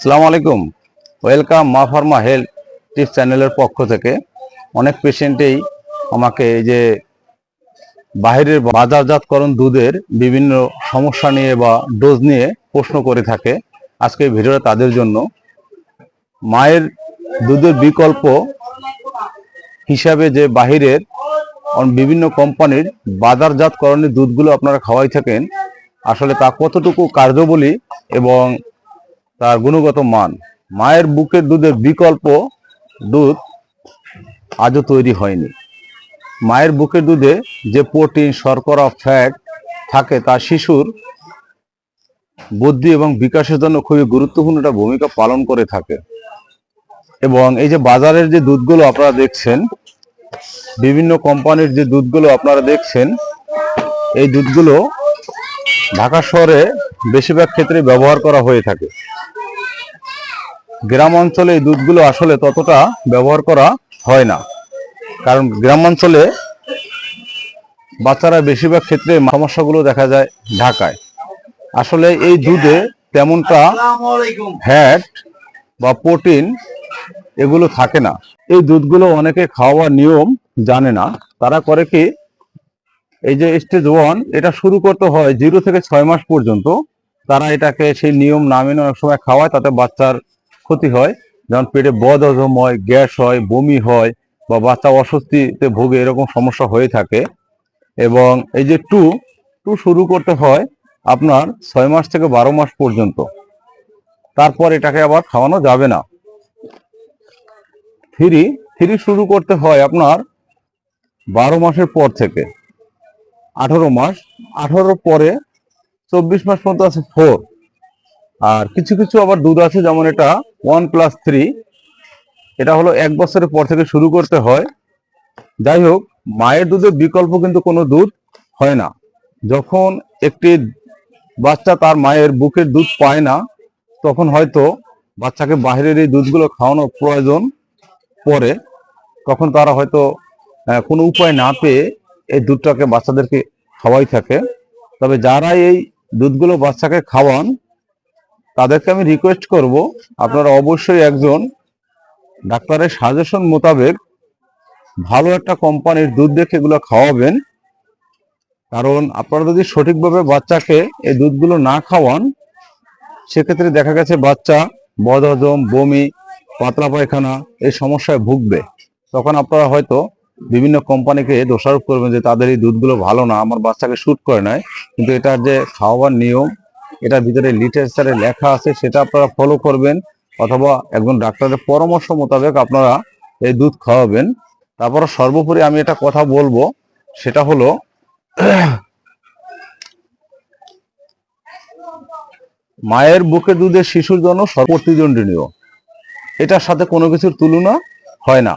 আসসালামু আলাইকুম। ওয়েলকাম মা ফার্মা হেলথ টিপস চ্যানেলের পক্ষ থেকে। অনেক পেশেন্টেই আমাকে এই যে বাইরের বাজারজাতকরণ দুধের বিভিন্ন সমস্যা নিয়ে বা ডোজ নিয়ে প্রশ্ন করে থাকে। আজকে এই ভিডিওটা তাদের জন্য। মায়ের দুধের বিকল্প হিসাবে যে বাহিরের বিভিন্ন কোম্পানির বাজারজাতকরণের দুধগুলো আপনারা খাওয়াই থাকেন, আসলে তা কতটুকু কার্যবলী এবং তার গুণগত মান। মায়ের বুকের দুধের বিকল্প দুধ আজও তৈরি হয়নি। মায়ের বুকের দুধে যে প্রোটিন, শর্করা, ফ্যাট থাকে, তা শিশুর বুদ্ধি এবং বিকাশের জন্য খুবই গুরুত্বপূর্ণ একটা ভূমিকা পালন করে থাকে। এবং এই যে বাজারের যে দুধগুলো আপনারা দেখছেন, বিভিন্ন কোম্পানির যে দুধগুলো আপনারা দেখছেন, এই দুধগুলো ঢাকা শহরে বেশিরভাগ ক্ষেত্রে ব্যবহার করা হয়ে থাকে। গ্রাম অঞ্চলে এই দুধগুলো আসলে ততটা ব্যবহার করা হয় না। কারণ গ্রাম অঞ্চলে বাচ্চারা বেশিরভাগ ক্ষেত্রে সমস্যাগুলো দেখা যায় ঢাকায়। আসলে এই দুধে তেমনটা ফ্যাট বা প্রোটিন এগুলো থাকে না। এই দুধগুলো অনেকে খাওয়ার নিয়ম জানে না। তারা করে কি, এই যে স্টেজ ওয়ান এটা শুরু করতে হয় জিরো থেকে ছয় মাস পর্যন্ত। তারা এটাকে সেই নিয়ম না মেনে অনেক সময় খাওয়ায়, তাতে বাচ্চার ক্ষতি হয়। যেমন পেটে বদ হয়, গ্যাস হয়, বমি হয় বা বাচ্চা অস্বস্তিতে ভোগে এরকম সমস্যা হয়ে থাকে। এবং এই যে টু টু শুরু করতে হয় আপনার ছয় মাস থেকে বারো মাস পর্যন্ত। তারপর এটাকে আবার খাওয়ানো যাবে না। থ্রি থ্রি শুরু করতে হয় আপনার বারো মাসের পর থেকে। আঠারো মাস, আঠারোর পরে চব্বিশ মাস পর্যন্ত আছে ফোর। আর কিছু কিছু আবার দুধ আছে, যেমন এটা ওয়ান প্লাস থ্রি। এটা হলো এক বছরের পর থেকে শুরু করতে হয়। যাই হোক, মায়ের দুধের বিকল্প কিন্তু কোনো দুধ হয় না। যখন একটি বাচ্চা তার মায়ের বুকের দুধ পায় না, তখন হয়তো বাচ্চাকে বাইরের এই দুধগুলো খাওয়ানোর প্রয়োজন পড়ে। তখন তারা হয়তো কোনো উপায় না পেয়ে এই দুধটাকে বাচ্চাদেরকে খাওয়াই থাকে। তবে যারা এই দুধগুলো বাচ্চাকে খাওয়ান তাদেরকে আমি রিকোয়েস্ট করব, আপনারা অবশ্যই একজন ডাক্তারের সাজেশন মোতাবেক ভালো একটা কোম্পানির দুধ দেখে এগুলো খাওয়াবেন। কারণ আপনারা যদি সঠিকভাবে বাচ্চাকে এই দুধগুলো না খাওয়ান, সেক্ষেত্রে দেখা গেছে বাচ্চা বদহজম, বমি, পাতলা পায়খানা এই সমস্যায় ভুগবে। তখন আপনারা হয়তো বিভিন্ন কোম্পানিকে দোষারোপ করবেন যে তাদের এই দুধগুলো ভালো না, আমার বাচ্চাকে শ্যুট করে নেয়। কিন্তু এটার যে খাওয়াবার নিয়ম এটার ভিতরে লিটারেচারে লেখা আছে, সেটা আপনারা ফলো করবেন, অথবা একজন ডাক্তারের পরামর্শ মোতাবেক আপনারা এই দুধ খাওয়াবেন। তারপর সর্বোপরি আমি এটা কথা বলব, সেটা হলো, মায়ের বুকে দুধের শিশুর জন্য সর্বপ্রতিদ্বন্দ্বীয় এটার সাথে কোনো কিছুর তুলনা হয় না।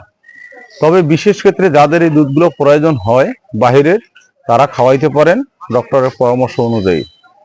তবে বিশেষ ক্ষেত্রে যাদের এই দুধগুলো প্রয়োজন হয়, বাহিরের, তারা খাওয়াইতে পারেন ডক্টরের পরামর্শ অনুযায়ী।